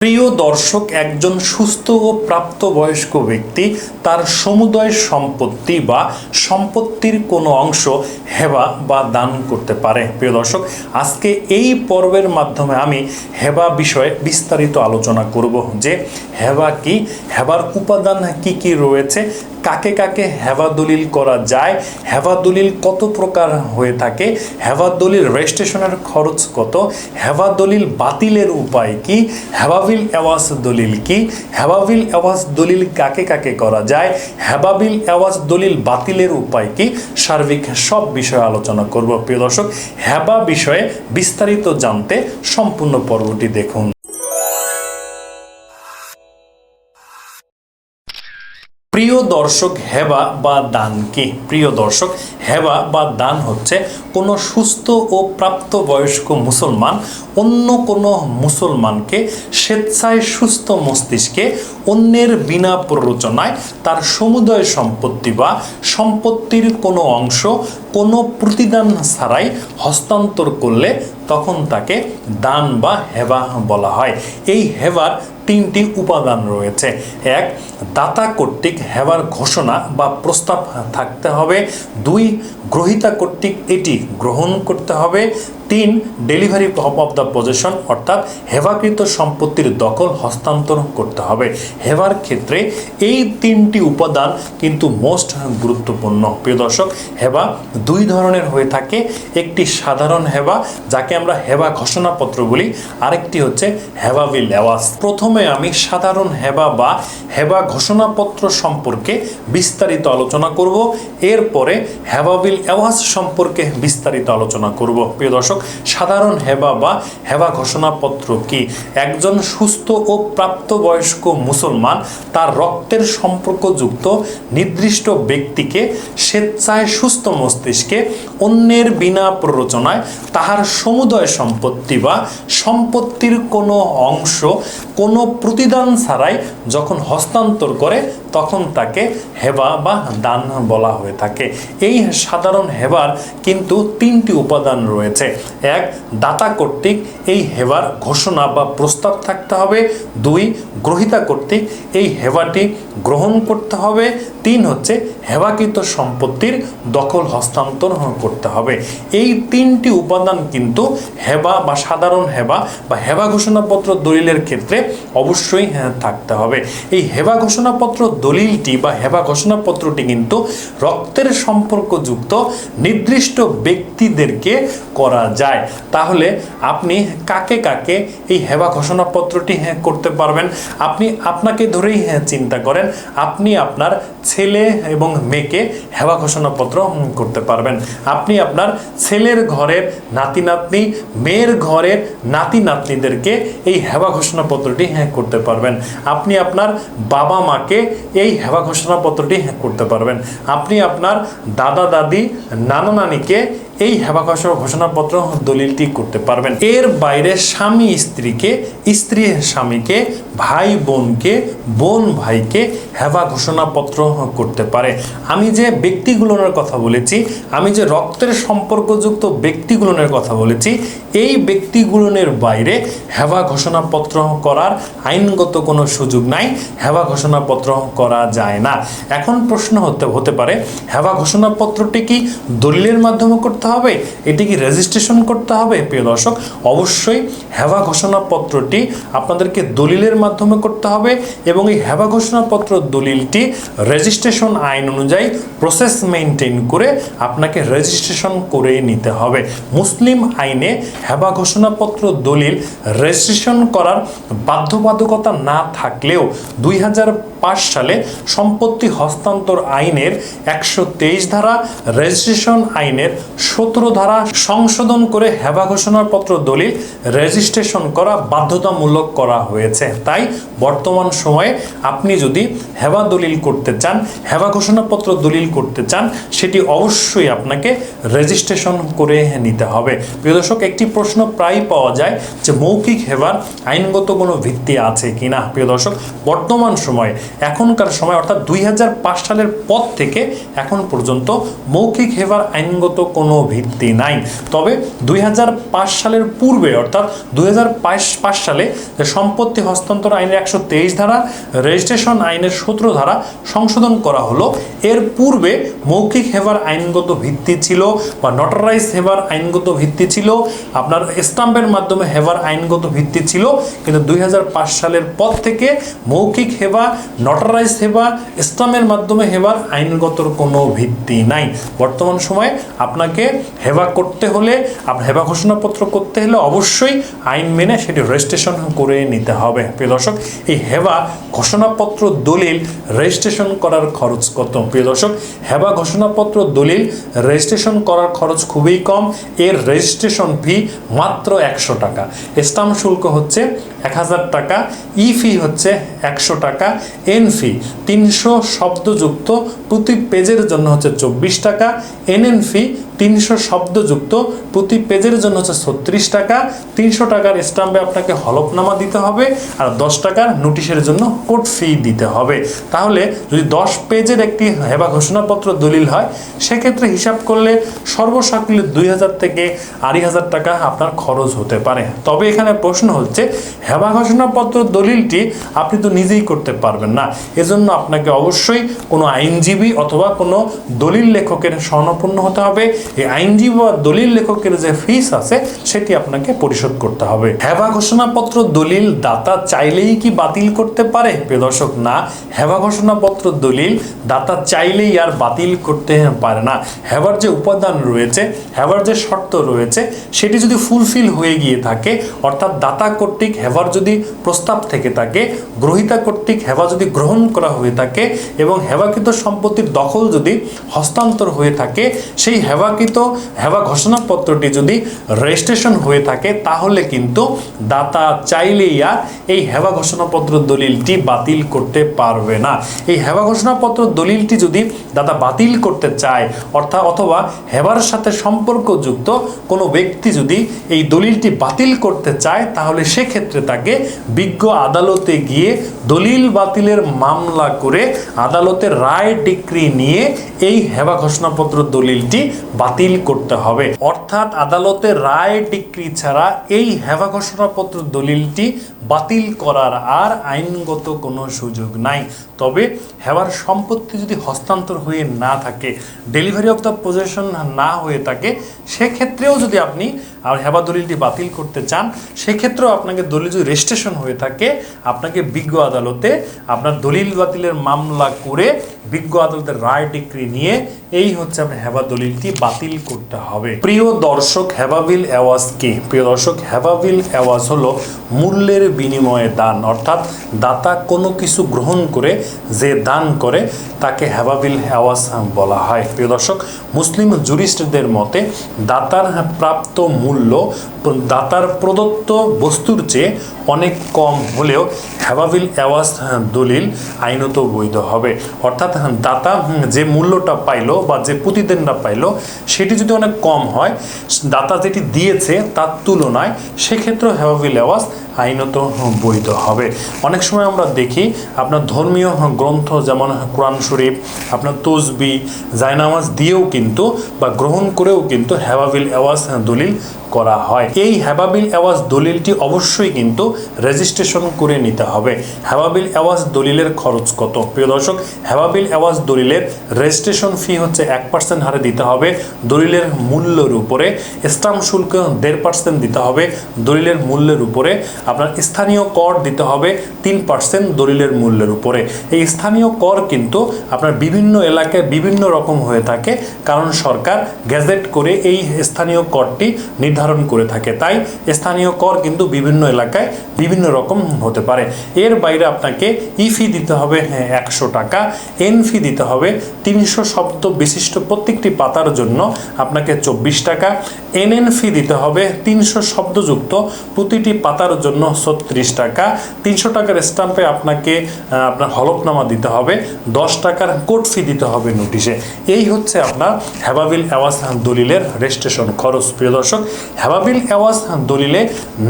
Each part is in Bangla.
প্রিয় দর্শক, একজন সুস্থ ও প্রাপ্তবয়স্ক ব্যক্তি তার সমুদয় সম্পত্তি বা সম্পত্তির কোনো অংশ হেবা বা দান করতে পারে। প্রিয় দর্শক, আজকে এই পর্বের মাধ্যমে আমি হেবা বিষয়ে বিস্তারিত আলোচনা করব যে হেবা কি, হেবার উপাদান কি কি রয়েছে কাকে কাকে হেবা দলিল করা যায়, হেবা দলিল কত প্রকার হয়ে থাকে, হেবা দলিল রেজিস্ট্রেশনের খরচ কত, হেবা দলিল বাতিলের উপায় কি হেবাবিল অ্যাওয়াজ দলিল কি হেবাবিল অ্যাওয়াজ দলিল কাকে কাকে করা যায় হেবাবিল অ্যাওয়াজ দলিল বাতিলের উপায় কি, সার্বিক সব বিষয়ে আলোচনা করব। প্রিয় দর্শক, হেবা বিষয়ে বিস্তারিত জানতে সম্পূর্ণ পর্বটি দেখুন। প্রিয় দর্শক হেবা বা দান কি? প্রিয় দর্শক হেবা বা দান হচ্ছে কোনো সুস্থ ও প্রাপ্তবয়স্ক মুসলমান অন্য কোনো মুসলমানকে স্বেচ্ছায় সুস্থ মস্তিষ্কে অন্যের বিনা প্ররোচনায় তার সমুদয় সম্পত্তি বা সম্পত্তির কোনো অংশ কোনো প্রতিদান ছাড়াই হস্তান্তর করলে তখন তাকে দান বা হেবা বলা হয়। এই হেবার তিনটি উপাদান রয়েছে। এক, দাতা কর্তৃক হেবার ঘোষণা বা প্রস্তাব থাকতে হবে। দুই, গ্রহিতা কর্তৃক এটি গ্রহণ করতে হবে। তিন ডেলিভারি অফ দ্য পজিশন অর্থাৎ হেভাকৃত সম্পত্তির দখল হস্তান্তর করতে হবে। হেভার ক্ষেত্রে এই তিনটি উপাদান কিন্তু মোস্ট গুরুত্বপূর্ণ। প্রিয় দর্শক, হেবা দুই ধরনের হয়ে থাকে। একটি সাধারণ হেবা, যাকে আমরা হেবা ঘোষণাপত্র বলি। আরেকটি হচ্ছে হেবা বিল লেওয়াস প্রথমে আমি সাধারণ হেবা বা হেবা ঘোষণাপত্র সম্পর্কে বিস্তারিত আলোচনা করব। এরপরে হেবা বিল এওয়াজ সম্পর্কে বিস্তারিত আলোচনা করব। প্রিয় দর্শক সাধারণ হেবা বা হেবা ঘোষণাপত্র কি? একজন সুস্থ ও প্রাপ্তবয়স্ক মুসলমান তার রক্তের সম্পর্কযুক্ত নির্দিষ্ট ব্যক্তিকে স্বেচ্ছায় সুস্থ মস্তিষ্কে অন্যের বিনা প্ররোচনায় তাহার সমুদয় সম্পত্তি বা সম্পত্তির কোনো অংশ কোনো প্রতিদান ছাড়াই যখন হস্তান্তর করে তখন তাকে হেবা বা দান বলা হয়ে থাকে। এই সাধারণ হেবার কিন্তু তিনটি উপাদান রয়েছে। এক, দাতা কর্তৃক এই হেবার ঘোষণা বা প্রস্তাব থাকতে হবে। দুই, গ্রহিতা কর্তৃক এই হেবাটি গ্রহণ করতে হবে। তিন হচ্ছে হেবাকৃত সম্পত্তির দখল হস্তান্তর করতে হবে। এই তিনটি উপাদান কিন্তু হেবা বা সাধারণ হেবা বা হেবা ঘোষণাপত্র দলিলের ক্ষেত্রে অবশ্যই হ্যাঁ, থাকতে হবে। এই হেবা ঘোষণাপত্র দলিলটি বা হেবা ঘোষণাপত্রটি কিন্তু রক্তের সম্পর্কযুক্ত নির্দিষ্ট ব্যক্তিদেরকে করা যায়। তাহলে আপনি কাকে কাকে এই হেবা ঘোষণাপত্রটি হ্যাঁ করতে পারবেন? আপনি আপনাকে ধরেই হ্যাঁ চিন্তা করেন আপনি আপনার ছেলে এবং মেয়েকে হেবা ঘোষণাপত্র করতে পারবেন। আপনি আপনার ছেলের ঘরের নাতি নাতনি মেয়ের ঘরের নাতি নাতনিদেরকে এই হেবা ঘোষণাপত্রটি হ্যাঁ করতে পারবেন। আপনি আপনার বাবা মাকে এই হেবা ঘোষণাপত্রটি হ্যাঁ করতে পারবেন। আপনি আপনার দাদা, দাদি, নানা, নানিকে এই হেবা ঘোষণা ঘোষণাপত্র দলিলটি করতে পারবেন। এর বাইরে স্বামী, স্ত্রীকে, স্ত্রী, স্বামীকে ভাই বোনকে বোন ভাইকে হেবা ঘোষণাপত্র করতে পারে। আমি যে ব্যক্তিগুলোর কথা বলেছি, আমি যে রক্তের সম্পর্কযুক্ত ব্যক্তিগুলোর কথা বলেছি, এই ব্যক্তিগুলোর বাইরে হেবা ঘোষণাপত্র করার আইনগত কোনো সুযোগ নাই, হেবা ঘোষণাপত্র করা যায় না। এখন প্রশ্ন হতে হতে পারে, হেবা ঘোষণাপত্রটি কি দলিলের মাধ্যমে করতে হবে? এটি কি রেজিস্ট্রেশন করতে হবে? প্রিয় দর্শক, অবশ্যই হেবা ঘোষণাপত্রটি আপনাদেরকে দলিলের মাধ্যমে করতে হবে এবং এই হেবা ঘোষণাপত্র দলিলটি রেজিস্ট্রেশন আইন অনুযায়ী প্রসেস মেনটেন করে আপনাকে রেজিস্ট্রেশন করে নিতে হবে। মুসলিম আইনে হেবা ঘোষণাপত্র দলিল রেজিস্ট্রেশন করার বাধ্যবাধকতা না থাকলেও দুই সালে সম্পত্তি হস্তান্তর আইনের একশো তেইশ ধারা রেজিস্ট্রেশন আইনের সতেরো ধারা সংশোধন করে হেবা ঘোষণাপত্র দলিল রেজিস্ট্রেশন করা বাধ্যতামূলক করা হয়েছে। তাই বর্তমান সময়ে আপনি যদি হেবা দলিল করতে চান, হেবা ঘোষণাপত্র দলিল করতে চান, সেটি অবশ্যই আপনাকে রেজিস্ট্রেশন করে নিতে হবে। প্রিয় দর্শক, একটি প্রশ্ন প্রায় পাওয়া যায় যে মৌখিক হেবার আইনগত কোনো ভিত্তি আছে কিনা? প্রিয় দর্শক, বর্তমান সময়ে এখনকার সময়, অর্থাৎ দুই হাজার পাঁচ সালের পর থেকে এখন পর্যন্ত মৌখিক হেবার আইনগত কোনো ভিত্তি নাই। তবে দুই হাজার পাঁচ সালের পূর্বে, অর্থাৎ দুই সালে সম্পত্তি হস্তান্তর আইনের একশো তেইশ ধারা, রেজিস্ট্রেশন আইনের সতেরো ধারা সংশোধন করা হলো, এর পূর্বে মৌখিক হেবার আইনগত ভিত্তি ছিল বা নটারাইজ হেবার আইনগত ভিত্তি ছিল, আপনার স্টাম্পের মাধ্যমে হেবার আইনগত ভিত্তি ছিল, কিন্তু দুই হাজার পাঁচ সালের পর থেকে মৌখিক হেবা নটারাইজ হেবা স্টাম্পের মাধ্যমে হেবার আইনগতর কোনো ভিত্তি নাই। বর্তমান সময়ে আপনাকে হেবা করতে হলে, আপনার হেবা ঘোষণাপত্র করতে হলে অবশ্যই আইন মেনে সেটি রেজিস্ট্রেশন করে নিতে হবে। প্রিয় দর্শক, এই হেবা ঘোষণাপত্র দলিল রেজিস্ট্রেশন করার খরচ কত? প্রিয় দর্শক হেবা ঘোষণাপত্র দলিল রেজিস্ট্রেশন করার খরচ খুবই কম। এর রেজিস্ট্রেশন ফি মাত্র একশো টাকা। স্টাম্প শুল্ক হচ্ছে এক হাজার টাকা, ই ফি হচ্ছে একশো টাকা এন ফি তিনশো শব্দযুক্ত প্রতি পেজের জন্য হচ্ছে চব্বিশ টাকা এন এন ফি তিনশো শব্দযুক্ত প্রতি পেজের জন্য হচ্ছে ছত্রিশ টাকা। তিনশো টাকার স্টাম্পে আপনাকে হলফনামা দিতে হবে আর দশ টাকার নোটিশের জন্য কোর্ট ফি দিতে হবে। তাহলে যদি দশ পেজের একটি হেবা ঘোষণাপত্র দলিল হয়, সেক্ষেত্রে হিসাব করলে সর্বসাকুল্যে দুই হাজার থেকে আড়াই হাজার টাকা আপনার খরচ হতে পারে। তবে এখানে প্রশ্ন হচ্ছে, হেবা ঘোষণাপত্র দলিলটি আপনি তো নিজেই করতে পারবেন না। এজন্য আপনাকে অবশ্যই কোনো আইনজীবী অথবা কোনো দলিল লেখকের স্বর্ণপূর্ণ হতে হবে। এই আইনজীবী বা দলিল লেখকের যে ফিস আছে, সেটি আপনাকে পরিশোধ করতে হবে। হেবা ঘোষণাপত্র দলিল দাতা চাইলেই কি বাতিল করতে পারে? প্রিয় দর্শক, না। হেবা ঘোষণাপত্র দলিল দাতা চাইলেই আর বাতিল করতে পারে না। হেবার যে উপাদান রয়েছে, হেবার যে শর্ত রয়েছে, সেটি যদি ফুলফিল হয়ে গিয়ে থাকে, অর্থাৎ দাতা কর্তৃক হেবার যদি প্রস্তাব থেকে থাকে, গ্রহিতা কর্তৃক হেবা যদি গ্রহণ করা হয়ে থাকে এবং হেবাকৃত সম্পত্তির দখল যদি হস্তান্তর হয়ে থাকে, সেই হেবাকৃত হেবা ঘোষণাপত্রটি যদি রেজিস্ট্রেশন হয়ে থাকে, তাহলে কিন্তু দাতা চাইলেই আর এই হেবা ঘোষণাপত্র দলিলটি বাতিল করতে পারবে না। এই হেবা ঘোষণাপত্র দলিলটি যদি দাতা বাতিল করতে চায় অর্থাৎ অথবা হেবার সাথে সম্পর্কযুক্ত কোনো ব্যক্তি যদি এই দলিলটি বাতিল করতে চায়, তাহলে সেক্ষেত্রে তাকে বিজ্ঞ আদালতে গিয়ে দলিল বাতিলের মামলা করে আদালতের রায় ডিক্রি নিয়ে এই হেবা ঘোষণাপত্র দলিলটি বাতিল করতে হবে। অর্থাৎ আদালতের রায় ডিক্রি ছাড়া এই হেভা ঘোষণাপত্র দলিলটি বাতিল করার আর আইনগত কোনো সুযোগ নাই। তবে হেবার সম্পত্তি যদি হস্তান্তর হয়ে না থাকে ডেলিভারি অফ দ্য পজেশন না হয়ে থাকে, সেক্ষেত্রেও যদি আপনি আর হেবা দলিলটি বাতিল করতে চান, সেক্ষেত্রেও আপনাকে দলিল যদি রেজিস্ট্রেশন হয়ে থাকে, আপনাকে বিজ্ঞ আদালতে আপনার দলিল বাতিলের মামলা করে বিজ্ঞ আদালতের রায় ডিক্রি নিয়ে এই হচ্ছে আপনার হেবা দলিলটি বাতিল করতে হবে। প্রিয় দর্শক, হেবাবিল অ্যাওয়াজ কি? প্রিয় দর্শক, হেবাবিল অ্যাওয়াজ হলো মূল্যের বিনিময়ে দান, অর্থাৎ দাতা কোনো কিছু গ্রহণ করে যে দান করে, তাকে হেবাবিল অ্যাওয়াজ বলা হয়। প্রিয় দর্শক, মুসলিম জুরিস্টদের মতে দাতার প্রাপ্ত মূল্য, দাতার প্রদত্ত বস্তুর চেয়ে অনেক কম হলেও হেবাবিল অ্যাওয়াজ দলিল আইনত বৈধ হবে। অর্থাৎ দাতা যে মূল্যটা পাইলো বা যে প্রতিদানটা পাইলো, সেটি যদি অনেক কম হয়, দাতা যেটি দিয়েছে তার তুলনায় সেক্ষেত্রেও হেবাবিল অ্যাওয়াজ আইনত বৈধ হবে। অনেক সময় আমরা দেখি আপনার ধর্মীয় গ্রন্থ যেমন কোরআন শরীফ, আপনার তসবি, জায়নামাজ দিয়েও কিন্তু বা গ্রহণ করেও কিন্তু হেবাবিল অ্যাওয়াজ দলিল করা হয়। এই হ্যাবাবিল অ্যাওয়াজ দলিলটি অবশ্যই কিন্তু রেজিস্ট্রেশন করে নিতে হবে। হ্যাবাবিল অ্যাওয়াজ দলিলের খরচ কত? প্রিয় দর্শক হ্যাবাবিল অ্যাওয়াজ দলিলের রেজিস্ট্রেশন ফি হচ্ছে এক পার্সেন্ট হারে দিতে হবে। দলিলের মূল্যের উপরে স্টাম্প শুল্ক দেড় পার্সেন্ট দিতে হবে। দলিলের মূল্যের উপরে আপনার স্থানীয় কর দিতে হবে তিন পার্সেন্ট দলিলের মূল্যের উপরে। এই স্থানীয় কর কিন্তু আপনার বিভিন্ন এলাকায় বিভিন্ন রকম হয়ে থাকে। কারণ সরকার গ্যাজেট করে এই স্থানীয় করটি নির্ধারণ নির্ধারণ করে থাকে। তাই স্থানীয় কর কিন্তু বিভিন্ন এলাকায় বিভিন্ন রকম হতে পারে। এর বাইরে আপনাকে ই ফি দিতে হবে হ্যাঁ একশো টাকা। এন ফি দিতে হবে, তিনশো শব্দ বিশিষ্ট প্রত্যেকটি পাতার জন্য আপনাকে চব্বিশ টাকা। এন এন ফি দিতে হবে, তিনশো শব্দযুক্ত প্রতিটি পাতার জন্য ছত্রিশ টাকা। তিনশো টাকার স্ট্যাম্পে আপনাকে আপনার হলফনামা দিতে হবে, দশ টাকার কোর্ট ফি দিতে হবে নোটিশে। এই হচ্ছে আপনার হেবাবিল আওয়াজ দলিলের রেজিস্ট্রেশন খরচ। প্রিয় দর্শক হেবাবিল আওয়াজ দলিলে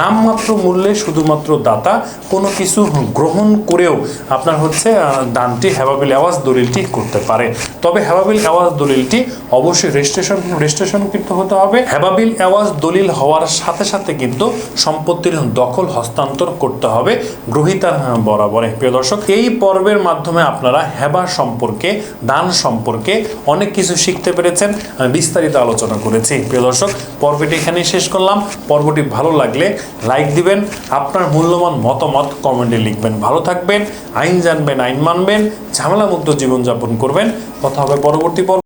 নামমাত্র মূল্যে শুধুমাত্র দাতা কোনো কিছু গ্রহণ করেও আপনার হচ্ছে দানটি হেবাবিল আওয়াজ দলিলটি করতে পারে। তবে হেবাবিল আওয়াজ দলিলটি অবশ্যই রেজিস্ট্রেশন রেজিস্ট্রেশন কিন্তু হতে হবে। হেবাবিল আওয়াজ দলিল হওয়ার সাথে সাথে কিন্তু সম্পত্তির দখল হস্তান্তর করতে হবে গ্রহিতার বরাবরে। প্রিয় দর্শক, এই পর্বের মাধ্যমে আপনারা হেবা সম্পর্কে, দান সম্পর্কে অনেক কিছু শিখতে পেরেছেন বিস্তারিত আলোচনা করেছি। প্রিয় দর্শক, পর্বটি এখানেই শেষ করলাম। পর্বটি ভালো লাগলে লাইক দিবেন, আপনার মূল্যবান মতামত কমেন্টে লিখবেন। ভালো থাকবেন, আইন জানবেন, আইন মানবেন, ঝামেলামুক্ত জীবনযাপন করবেন। কথা হবে পরবর্তী পর্ব